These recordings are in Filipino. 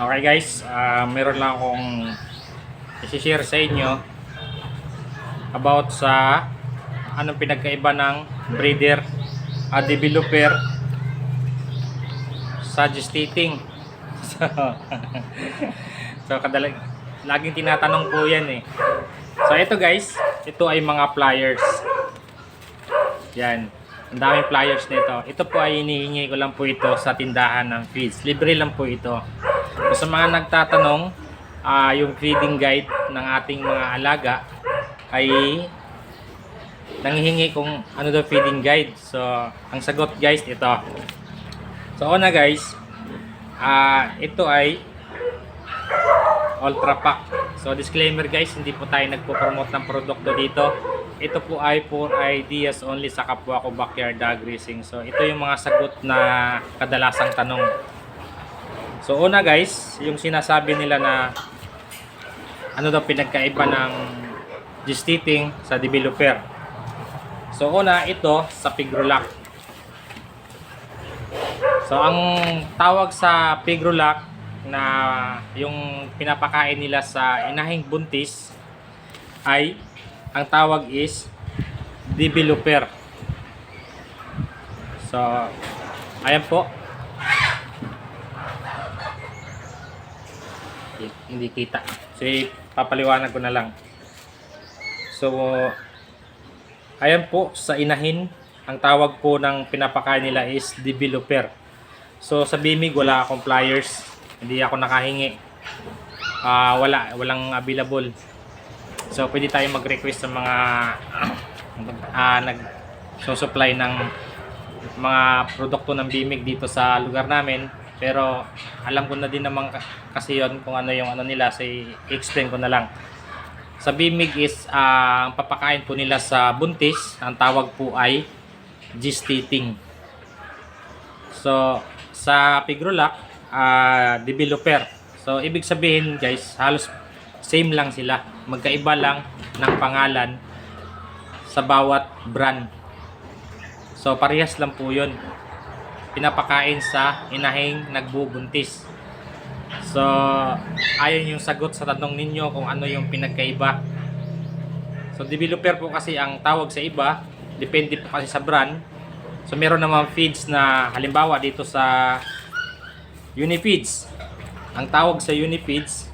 Okay guys, ah, meron lang akong isi-share sa inyo about sa anong pinagkaiba ng breeder at developer sa gestating. So, so kadalag laging tinatanong po yan eh. So ito guys, ito ay mga pliers. Yan. Ang daming pliers nito. Ito po ay hinihingi ko lang po ito sa tindahan ng feeds. Libre lang po ito. So, sa mga nagtatanong, ah, yung feeding guide ng ating mga alaga ay nanghihingi kung ano daw feeding guide. So, ang sagot guys, ito. So, una guys, ah ito ay Ultra Pack. So, disclaimer guys, hindi po tayo nagpo-promote ng produkto dito. Ito po ay for ideas only sa kapwa ko backyard dog racing. So, ito yung mga sagot na kadalasang tanong. So, una guys, yung sinasabi nila na ano daw pinagkaiba ng gestating sa developer. So, una, ito sa Pigrolac. So, ang tawag sa Pigrolac na yung pinapakain nila sa inahing buntis ay ang tawag is developer. So, ayan po. Hindi kita. So, papaliwanag ko na lang. So, ayan po sa inahin, ang tawag po ng pinapakain nila is developer. So, sa Bimig, wala akong pliers. Hindi ako nakahingi. Ah, wala, walang available. So, pwede tayo mag-request sa mga ah, nag supply ng mga produkto ng Bimig dito sa lugar namin. Pero alam ko na din naman ka- kasi yon kung ano yung ano nila. So, i-explain ko na lang. Sa Bimig is ah, ang papakain po nila sa buntis. Ang tawag po ay gestating. So, sa Pigrolac, ah, developer. So, ibig sabihin guys, halos same lang sila. Magkaiba lang ng pangalan sa bawat brand. So, parehas lang po yun. Pinapakain sa inahing nagbubuntis. So, ayon yung sagot sa tanong ninyo kung ano yung pinagkaiba. So, developer po kasi ang tawag sa iba. Depende po kasi sa brand. So, meron naman feeds na halimbawa dito sa Unifeeds. Ang tawag sa Unifeeds,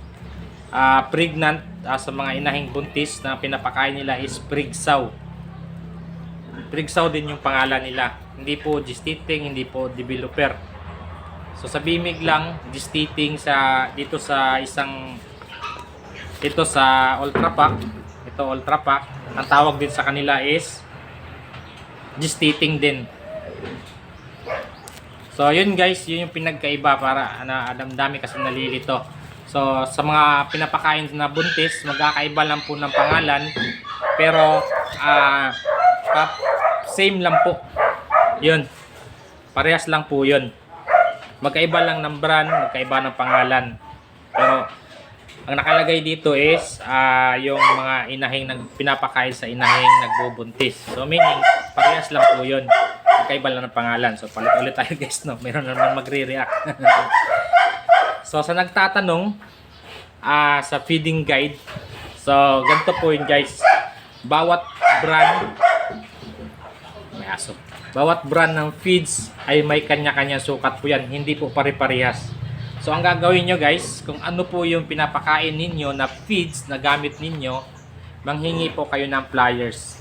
ah pregnant ah, sa mga inahing buntis na pinapakain nila is Prigsaw. Prigsaw din yung pangalan nila. Hindi po gestating, hindi po developer. So sa Bimig lang, gestating sa dito sa isang ito sa Ultra Pack. Ito Ultra Pack. Ang tawag din sa kanila is gestating din. So yun guys, yun yung pinagkaiba para na adam dami kasi nalilito. So sa mga pinapakain na buntis, magkakaiba lang po ng pangalan pero kap- same lang po. Yun. Parehas lang po yun. Magkaiba lang ng brand, magkaiba ng pangalan. Pero ang nakalagay dito is ah yung mga inahing nag pinapakain sa inahing nagbubuntis. So meaning parehas lang po 'yun. Magkaiba lang ng pangalan. So palit ulit tayo guys no. Meron na naman magre-react. so sa nagtatanong ah sa feeding guide. So ganito po yun guys. Bawat brand may aso. Bawat brand ng feeds ay may kanya-kanya sukat po yan. Hindi po pare-parehas. So ang gagawin nyo guys, kung ano po yung pinapakain ninyo na feeds na gamit ninyo, manghingi po kayo ng pliers.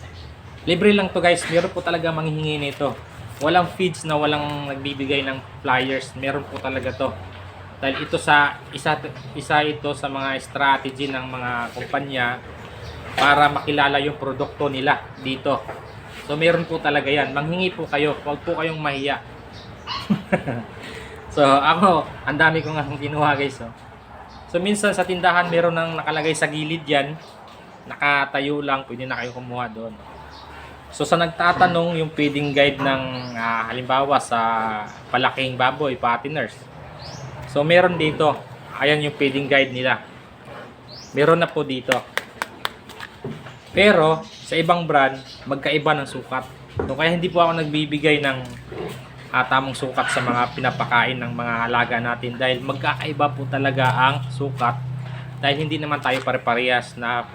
Libre lang to guys, meron po talaga manghingi nito. Walang feeds na walang nagbibigay ng pliers, meron po talaga to. Dahil ito sa isa isa ito sa mga strategy ng mga kumpanya para makilala yung produkto nila dito. So meron po talaga yan. Manghingi po kayo, huwag po kayong mahiya. So ako, ang dami ko nga kinuha guys. Oh. So minsan sa tindahan meron nang nakalagay sa gilid yan. Nakatayo lang, pwede na kayo kumuha doon. So sa nagtatanong yung feeding guide ng ah, halimbawa sa palaking baboy, patiners. So meron dito. Ayan yung feeding guide nila. Meron na po dito. Pero sa ibang brand, magkaiba ng sukat. So kaya hindi po ako nagbibigay ng ah, tamang sukat sa mga pinapakain ng mga alaga natin dahil magkakaiba po talaga ang sukat dahil hindi naman tayo pare-parehas na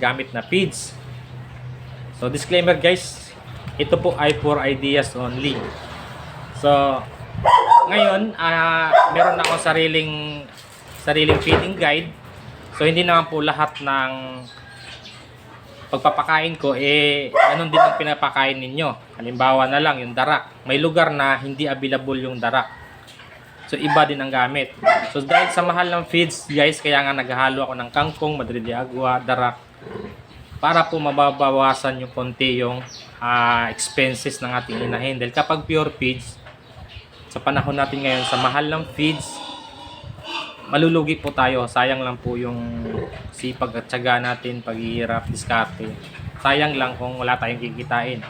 gamit na feeds. So disclaimer guys, ito po ay for ideas only. So ngayon, ah meron ako sariling sariling feeding guide. So hindi naman po lahat ng pagpapakain ko eh ganun din ang pinapakain ninyo. Halimbawa na lang yung darak. May lugar na hindi available yung darak. So iba din ang gamit. So dahil sa mahal ng feeds guys, kaya nga naghahalo ako ng kangkong, madrid de agua, darak para po mababawasan yung konti yung ah, expenses ng ating inahin. Dahil kapag pure feeds, sa panahon natin ngayon sa mahal ng feeds, malulugi po tayo. Sayang lang po yung sipag at syaga natin, paghihirap, diskarte. Sayang lang kung wala tayong kikitain.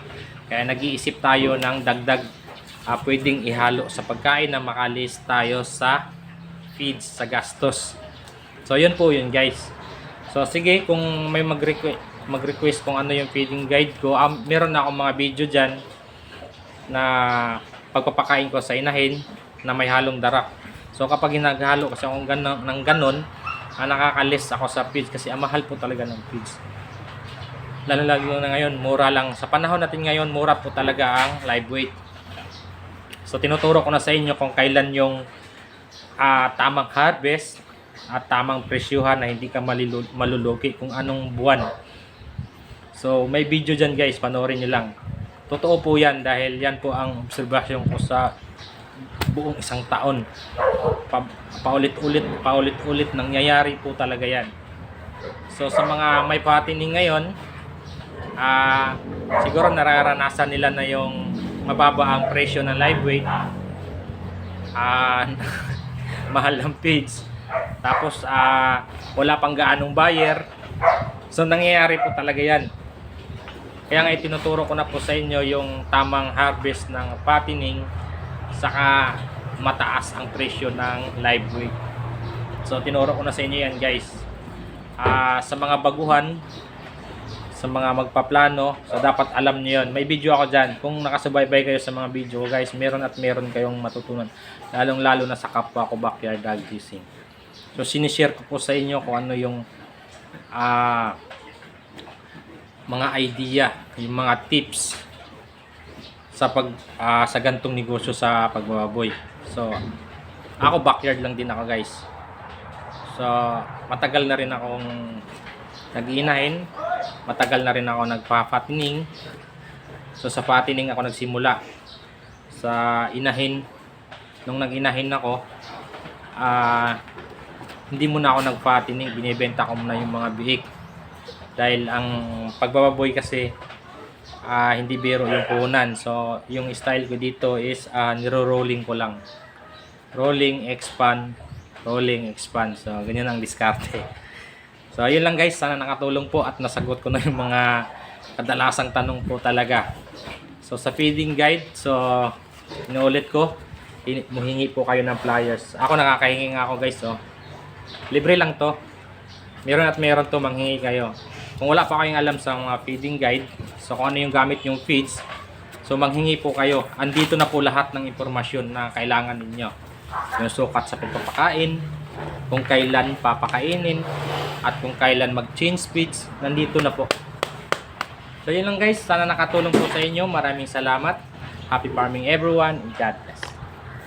Kaya nag-iisip tayo ng dagdag ah, pwedeng ihalo sa pagkain na makalis tayo sa feeds, sa gastos. So yun po yun guys. So sige, kung may mag-request mag-request kung ano yung feeding guide ko, um, meron na akong mga video dyan na pagpapakain ko sa inahin na may halong darak. So kapag hinaghalo kasi akong ganon, ng ganon, ah, nakakalis ako sa feeds kasi ang mahal po talaga ng feeds. Lalo lalo na ngayon, mura lang. Sa panahon natin ngayon, mura po talaga ang live weight. So tinuturo ko na sa inyo kung kailan yung ah, tamang harvest at tamang presyuhan na hindi ka malulugi kung anong buwan. So may video dyan guys, panoorin nyo lang. Totoo po yan dahil yan po ang obserbasyon ko sa buong isang taon. Pa, paulit-ulit, paulit-ulit nangyayari po talaga yan. So sa mga may patining ngayon, ah siguro nararanasan nila na yung mababa ang presyo ng live weight. Ah mahal ng page. Tapos ah wala pang gaanong buyer. So nangyayari po talaga 'yan. Kaya nga itinuturo ko na po sa inyo yung tamang harvest ng fattening saka mataas ang presyo ng live weight. So tinuro ko na sa inyo yan guys. Ah sa mga baguhan, sa mga magpaplano, so dapat alam niyo yon. May video ako dyan. Kung nakasubaybay kayo sa mga video ko guys, meron at meron kayong matutunan. Lalong lalo na sa kapwa ko backyard dog racing. So sinishare ko po sa inyo kung ano yung ah mga idea, yung mga tips sa pag ah, sa gantong negosyo sa pagbababoy. So ako backyard lang din ako guys. So matagal na rin akong nag-iinahin. Matagal na rin ako nagpa-fattening. So sa fattening ako nagsimula. Sa inahin nung nag-inahin ako ah hindi muna ako nag-fattening, binibenta ko muna yung mga biik. Dahil ang pagbababoy kasi ah hindi biro yung puhunan. So, yung style ko dito is ah niro-rolling ko lang. Rolling, expand, rolling, expand. So, ganyan ang diskarte. So, ayun lang guys. Sana nakatulong po at nasagot ko na yung mga kadalasang tanong po talaga. So, sa feeding guide, so, inuulit ko, hin- muhingi po kayo ng flyers. Ako nakakahingi nga ako guys, oh. Libre lang to. Meron at meron to manghingi kayo. Kung wala pa kayong alam sa mga feeding guide, so kung ano yung gamit yung feeds, so manghingi po kayo. Andito na po lahat ng impormasyon na kailangan ninyo. Yung sukat sa pagpapakain, kung kailan papakainin, at kung kailan mag-change feeds, nandito na po. So yun lang guys, sana nakatulong po sa inyo. Maraming salamat. Happy farming everyone. God bless.